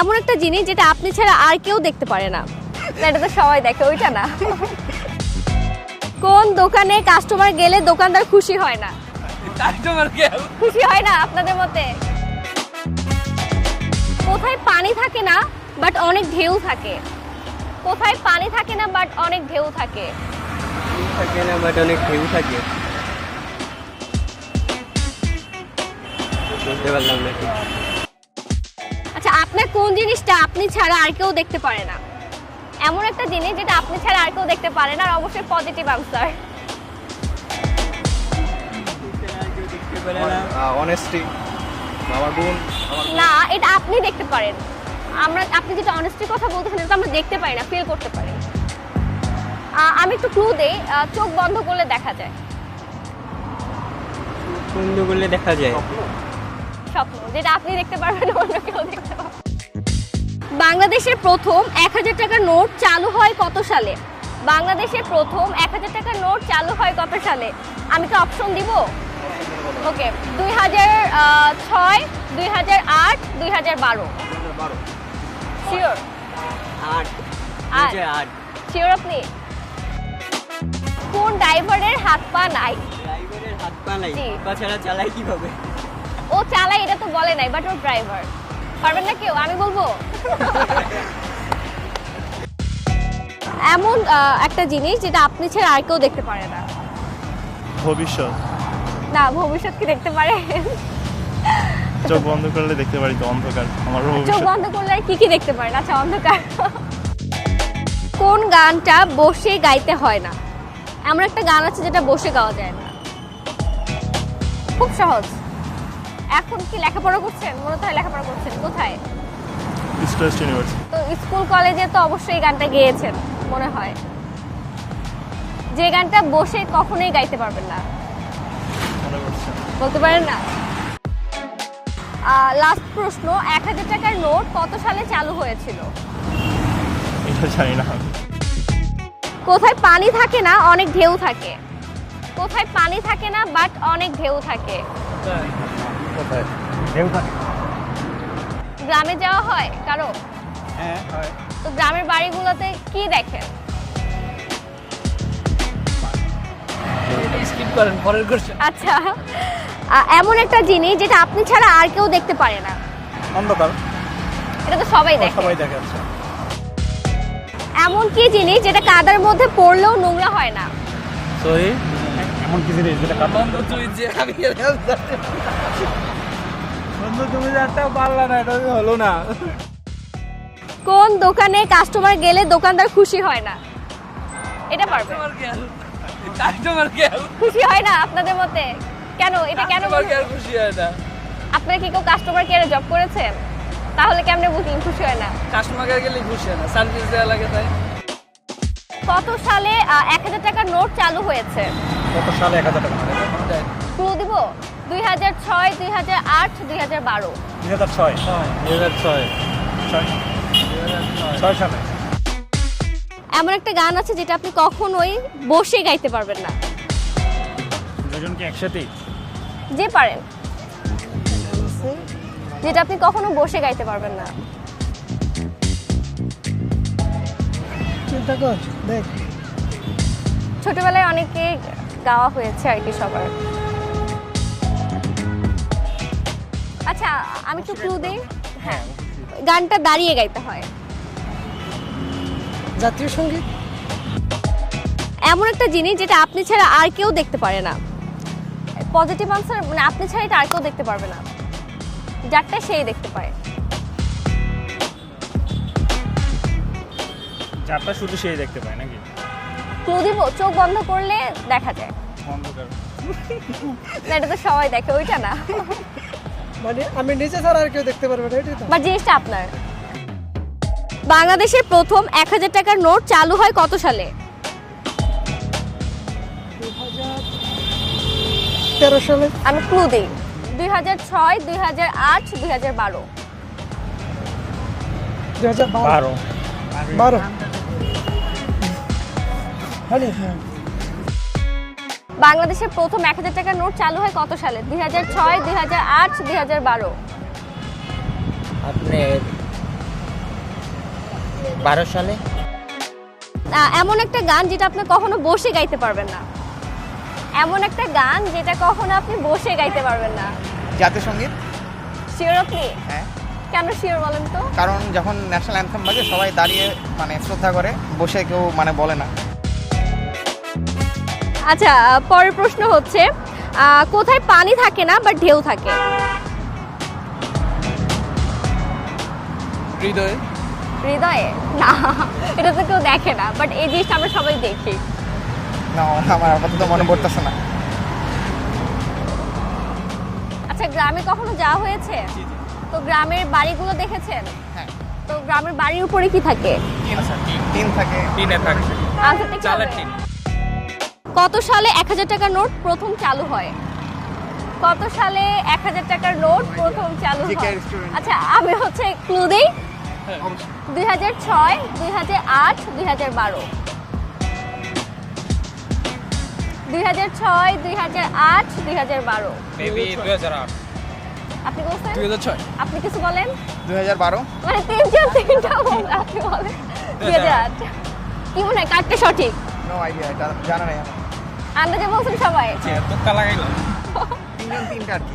এমন একটা জিনিস যেটা আপনি ছাড়া আর কেউ দেখতে পারে না। এটা তো সবাই দেখে ওইটা না। কোন দোকানে কাস্টমার গেলে দোকানদার খুশি হয় না? খুশি হয় না আপনাদের মতে? কোথায় পানি থাকে না বাট অনেক ঢেউ থাকে? কোথায় পানি থাকে না বাট অনেক ঢেউ থাকে? থাকে না বাট অনেক ঢেউ থাকে। বুঝতে পারলাম না কোন জিনিসটা আপনি ছাড়া আর কেউ দেখতে পারে না। এমন একটা জিনিস যেটা আপনি ছাড়া আর কেউ দেখতে পারে না আর অবশ্যই পজিটিভ আনসার অনেস্টি আমার বোন না এটা আপনি দেখতে পারেন। আমরা আপনি যেটা অনেস্টির কথা বলতেছেন এটা আমরা দেখতে পারি না ফিল করতে পারি। আমি একটু ক্লু দেই চোখ বন্ধ করলে দেখা যায়। বন্ধ করলে দেখা যায়। স্বপ্ন যেটা আপনি দেখতে পারবেন অন্য কেউ দেখতে পারবে না। বাংলাদেশের প্রথম এক হাজার টাকার নোট চালু হয় কত সালে? বাংলাদেশের প্রথম এক হাজার টাকার নোট চালু হয় কত সালে? আমি কি অপশন দিব? ওকে দুই হাজার ছয় দুই হাজার আট দুই হাজার বারো। শিওর শিওর আপনি? কোন ড্রাইভারের হাত পা নাই? ড্রাইভারের হাত পা নাই। পা ছাড়া চালাই কীভাবে? ও চালায় এটা তো বলে নাই বাট ও ড্রাইভার। পারবেন না কেউ আমি বলব। এমন একটা জিনিস যেটা আপনি ছাড়া আর কেউ দেখতে পারে না। ভবিষ্যৎ। না ভবিষ্যৎ কি দেখতে পারে? চোখ বন্ধ করলে দেখতে পারি তো অন্ধকার আমার চোখ বন্ধ করলে কি কি দেখতে পারেন আচ্ছা অন্ধকার। কোন গানটা বসে গাইতে হয় না? এমন একটা গান আছে যেটা বসে গাওয়া যায় না। খুব সহজ। এখন কি লেখাপড়া করছেন? মনে হয় লেখাপড়া করছেন। কোথায়? স্ট্রেস ইউনিভার্সিটি তো স্কুল কলেজে তো অবশ্যই গানটা গেয়েছেন মনে হয়। যে গানটা বসে কখনোই গাইতে পারবেন না। বলতে পারেন না? লাস্ট প্রশ্ন এক হাজার টাকার নোট কত সালে চালু হয়েছিল? এটা জানি না। কোথায় পানি থাকে না অনেক ঢেউ থাকে। কোথায় পানি থাকে না বাট অনেক ঢেউ থাকে। কোথায়? গ্রামে যাওয়া হয় কারও? হ্যাঁ হয়। তো গ্রামের বাড়িগুলোতে কি দেখেন স্কিপ করেন পরের কোশ্চেন আচ্ছা এমন একটা জিনিস যেটা আপনি ছাড়া আর কেউ দেখতে পারে না। অন্ধকার। এটা তো সবাই দেখে। সবাই দেখে আচ্ছা। এমন কি জিনিস যেটা কাদার মধ্যে পড়লেও নোংরা হয় না? সরি? এমন কি জিনিস যেটা বন্ধু তুই যে আমি বন্ধু তুমি পারলা না এটা হলো না। কোন দোকানে কাস্টমার গেলে দোকানদার খুশি হয় না? এটা পারবে। কাস্টমার কেয়ার খুশি হয় না আপনাদের মতে? কেন? এটা কেন? খুশি হয় না। আপনারা কি কেউ কাস্টমার কেয়ারে জব করেছেন? তাহলে কেমনে বুঝলেন খুশি হয় না? কাস্টমার কেয়ার গেলে খুশি হয় না সার্ভিস দেওয়া লাগে তাই। কত সালে এক হাজার টাকার নোট চালু হয়েছে? কত সালে? এক হাজার টাকা। ক্লু দিব দুই হাজার ছয় দুই হাজার আট দুই হাজার বারো। দুই হাজার ছয়। দুই হাজার ছয়। ছয়। ছয়। সালে। এমন একটা গান আছে যেটা আপনি কখনোই বসে গাইতে পারবেন না। দুজন কি একসাথেই? যে পারেন। যেটা আপনি কখনো বসে গাইতে পারবেন না। চিন্তা কর দেখ। ছোটবেলায় অনেকে গাওয়া হয়েছে আর কি সবার। আচ্ছা আমি একটু ক্লু দিই? হ্যাঁ। গানটা দাঁড়িয়ে গাইতে হয়। জাতীয় সংগীত? এমন একটা জিনিস যেটা আপনি ছাড়া আর কেউ দেখতে পারে না। পজিটিভ আনসার মানে আপনি ছাড়া এটা আর কেউ দেখতে পারবে না। যারটা সেই দেখতে পায় চারটা শুধু সেই দেখতে পায় নাকি? ক্লু দিব চোখ বন্ধ করলে দেখা যায়। না এটা তো সবাই দেখে ওইটা না। মানে আমি নিজে ছাড়া আর কেউ দেখতে পারবে না এটাই তো। বা জিনিসটা আপনার। বাংলাদেশের প্রথম এক হাজার টাকার নোট চালু হয় কত সালে? তেরো সালে। আমি ক্লু দিই। দুই হাজার ছয় দুই হাজার আট দুই হাজার বারো। দুই হাজার বারো। বারো। বাংলাদেশের প্রথম এক হাজার টাকার নোট চালু হয় কত সালে? দুই হাজার ছয় দুই হাজার আট দুই হাজার বারো। আপনার বারো সালে? এমন একটা গান যেটা আপনি কখনো বসে গাইতে পারবেন না। এমন একটা গান যেটা কখনো আপনি বসে গাইতে পারবেন না। জাতীয় সংগীত? শিওর আপনি হ্যাঁ। কেন শিওর বলেন তো? কারণ যখন ন্যাশনাল অ্যান্থেম বাজে সবাই দাঁড়িয়ে মানে শ্রদ্ধা করে বসে কেউ মানে বলে না। আচ্ছা পরের প্রশ্ন হচ্ছে আহ, কোথায় পানি থাকে না বাট ঢেউ থাকে? হৃদয়ে। হৃদয়ে? না এটা তো কেউ দেখে না বাট এই জিনিসটা আমরা সবাই দেখি। না আমার আপাতত মনে পড়তেছে না। আচ্ছা গ্রামে কখনো যাওয়া হয়েছে? তো গ্রামের বাড়িগুলো দেখেছেন? হ্যাঁ। তো গ্রামের বাড়ির উপরে কি থাকে? টিন থাকে। টিনে থাকে। চালের টিন। কত সালে এক হাজার টাকার নোট প্রথম চালু হয় কত সালে এক হাজার টাকার নোট প্রথম চালু হয় আচ্ছা আমি হচ্ছে ক্লু দিই দুই হাজার ছয় দুই হাজার আট দুই হাজার বারো দুই হাজার ছয় দুই হাজার আট দুই হাজার বারো হাজার আট আপনি বলছেন দুই হাজার ছয় আপনি কিছু বলেন দুই হাজার বারো মানে তিনজন তিনটা আপনি বলেন দুই হাজার আট কি মনে হয় কাটতে সঠিক নো আইডিয়া এটা জানা নাই আমার। আন্দাজে বলছেন সবাই। তোকা লাগাইলাম। তিনজন তিনটা আর কি।